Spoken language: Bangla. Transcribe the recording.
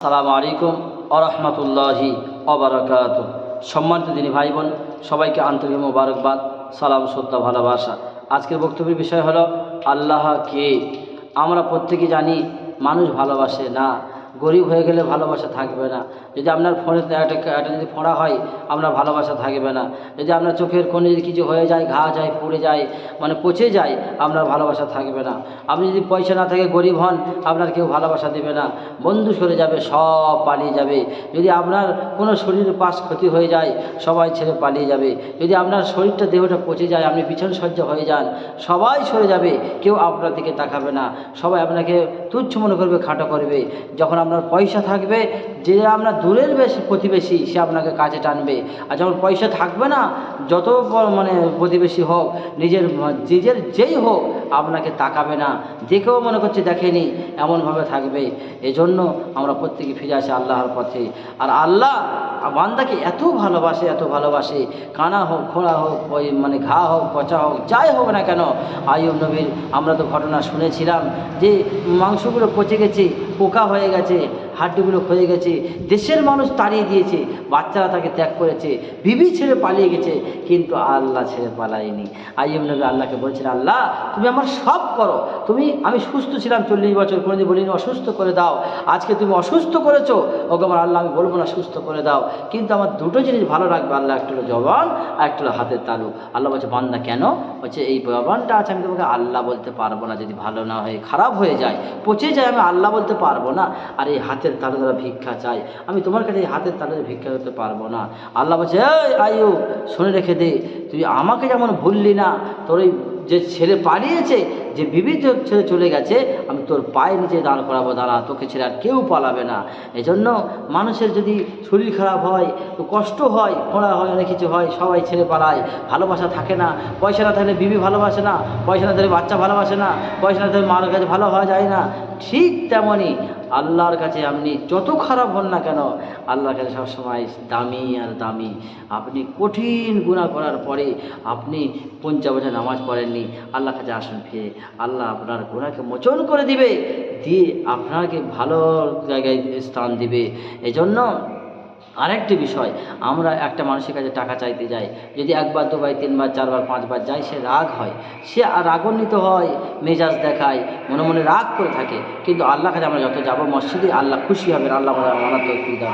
আসসালামু আলাইকুম আরহামতুল্লাহি অবরাকাত সম্মানিত দিনী ভাই বোন সবাইকে আন্তরিক মোবারকবাদ, সালাম, শ্রদ্ধা, ভালোবাসা। আজকের বক্তব্যের বিষয় হলো আল্লাহ কে আমরা প্রত্যেকে জানি, মানুষ ভালোবাসে না। গরিব হয়ে গেলে ভালোবাসা থাকবে না। যদি আপনার ফোনে একটা একটা যদি ফোঁড়া হয়, আপনার ভালোবাসা থাকবে না। যদি আপনার চোখের কোণে যদি কিছু হয়ে যায়, ঘা যায়, পুড়ে যায় মানে পচে যায়, আপনার ভালোবাসা থাকবে না। আপনি যদি পয়সা না থাকে গরিব হন, আপনার কেউ ভালোবাসা দেবে না। বন্ধু সরে যাবে, সব পালিয়ে যাবে। যদি আপনার কোনো শরীরের পাশ ক্ষতি হয়ে যায়, সবাই ছেড়ে পালিয়ে যাবে। যদি আপনার শরীরটা দেহটা পচে যায়, আপনি পিছন সহ্য হয়ে যান, সবাই সরে যাবে, কেউ আপনার দিকে তাকাবে না। সবাই আপনাকে তুচ্ছ মনে করবে, খাটো করবে। যখন আপনার পয়সা থাকবে, যে আপনার দূরের বেশি প্রতিবেশী সে আপনাকে কাছে টানবে। আর যখন পয়সা থাকবে না, যত মানে প্রতিবেশী হোক, নিজের নিজের যেই হোক, আপনাকে তাকাবে না। দেখেও মনে করছে, দেখেনি, এমনভাবে থাকবে। এজন্য আমরা প্রত্যেকে ফিরে আসি আল্লাহর পথে। আর আল্লাহ বান্দাকে এত ভালোবাসে এত ভালোবাসে। কানা হোক, খোঁড়া হোক, ওই মানে ঘা হোক, পচা হোক, যাই হোক না কেন আয়ুব নবীর আমরা তো ঘটনা শুনেছিলাম যে মাংসগুলো পচে গেছে, পোকা হয়ে গেছে হাড্ডিগুলো ক্ষয়ে গেছে, দেশের মানুষ তাড়িয়ে দিয়েছে, বাচ্চারা তাকে ত্যাগ করেছে বিবি ছেড়ে পালিয়ে গেছে, কিন্তু আল্লাহ ছেড়ে পালায়নি। আইএম নবী আল্লাহকে বলছেন, আল্লাহ, তুমি আমার সব করো। তুমি, আমি সুস্থ ছিলাম চল্লিশ বছর, কোনোদিন বলিনি, অসুস্থ করে দাও। আজকে তুমি অসুস্থ করেছ ওকে আমার আল্লাহ, আমি বলব না সুস্থ করে দাও। কিন্তু আমার দুটো জিনিস ভালো রাখবে, আল্লাহ, একটা হলো জবান, আর একটা হলো হাতের তালু। আল্লাহ বলছে, বান্দা কেন? বলছে, এই জবানটা আছে, আমি তোমাকে আল্লাহ বলতে পারব না। যদি ভালো না হয়ে, খারাপ হয়ে যায়, পচে যায়, আমি আল্লাহ বলতে পারব না। আর এই হাতের তালু দ্বারা ভিক্ষা চাই। আমি তোমার কাছে হাতের তালু ভিক্ষা করতে পারব না। আল্লাহ বলছে, এই আয়ু শুনে রেখে দে। তুই আমাকে যেমন ভুললি না, তোর ওই যে ছেলে পালিয়েছে, যে বিবি ছেড়ে চলে গেছে, আমি তোর পায়ের নিচে দাঁড় করাবো, দাঁড়া। তোকে ছেড়ে আর কেউ পালাবে না। এজন্য মানুষের যদি শরীর খারাপ হয়, কষ্ট হয়, খোঁড়া হয়, অনেক কিছু হয়, সবাই ছেড়ে পালায়। ভালোবাসা থাকে না। পয়সা না থাকলে বিবি ভালোবাসে না। পয়সা না থাকলে বাচ্চা ভালোবাসে না। পয়সা না থাকলে মার কাছে ভালো হওয়া যায় না। ঠিক তেমনই আল্লাহর কাছে আপনি যত খারাপ হন না কেন, আল্লাহর কাছে সবসময় দামি আর দামি। আপনি কঠিন গুণা করার পরে আপনি পঞ্চা বছর নামাজ পড়েননি, আল্লাহর কাছে আসুন ফিরে। আল্লাহ আপনার গুণাকে মোচন করে দিবে, দিয়ে আপনাকে ভালো জায়গায় স্থান দিবে। এজন্য আরেকটি বিষয়, আমরা একটা মানুষের কাছে টাকা চাইতে যাই, যদি একবার, দুবার, তিনবার, চারবার, পাঁচবার যাই, সে রাগ হয়। সে রাগান্বিত হয়, মেজাজ দেখায়, মনে মনে রাগ করে থাকে। কিন্তু আল্লাহ কাছে আমরা যত যাব মসজিদে, আল্লাহ খুশি হবেন, আল্লাহ আমাদের তো